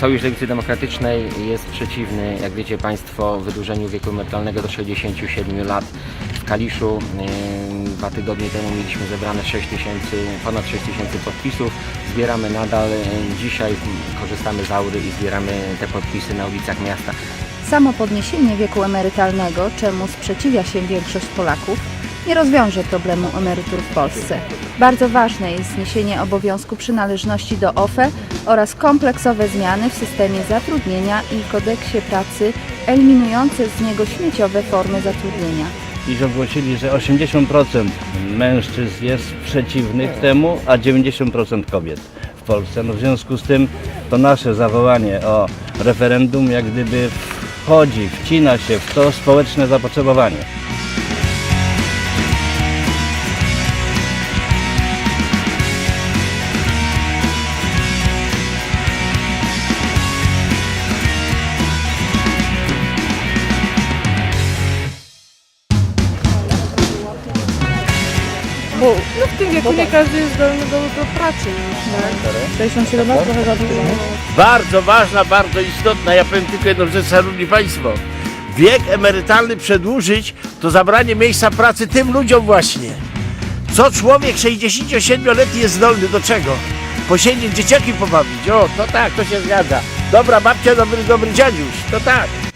Sojusz Lewicy Demokratycznej jest przeciwny, jak wiecie Państwo, wydłużeniu wieku emerytalnego do 67 lat. W Kaliszu yy, dwa tygodnie temu mieliśmy zebrane 6 tysięcy, ponad 6 tysięcy podpisów. Zbieramy nadal. Yy, Dzisiaj korzystamy z aury i zbieramy te podpisy na ulicach miasta. Samo podniesienie wieku emerytalnego, czemu sprzeciwia się większość Polaków, nie rozwiąże problemu emerytur w Polsce. Bardzo ważne jest zniesienie obowiązku przynależności do OFE oraz kompleksowe zmiany w systemie zatrudnienia i kodeksie pracy eliminujące z niego śmieciowe formy zatrudnienia. iż ogłosili, że 80% mężczyzn jest przeciwnych temu, a 90% kobiet w Polsce. No w związku z tym to nasze zawołanie o referendum jak gdyby wchodzi, wcina się w to społeczne zapotrzebowanie. Bo no w tym wieku nie każdy jest zdolny do, do pracy już, tak? 67 lat trochę za dużo. Bardzo ważna, bardzo istotna. Ja powiem tylko jedną rzecz, szanowni państwo. Wiek emerytalny przedłużyć to zabranie miejsca pracy tym ludziom właśnie. Co człowiek 67-letni jest zdolny do czego? Posiedzieć, dzieciaki pobawić. O, to tak, to się zgadza. Dobra babcia, dobry, dobry dziadziuś. To tak.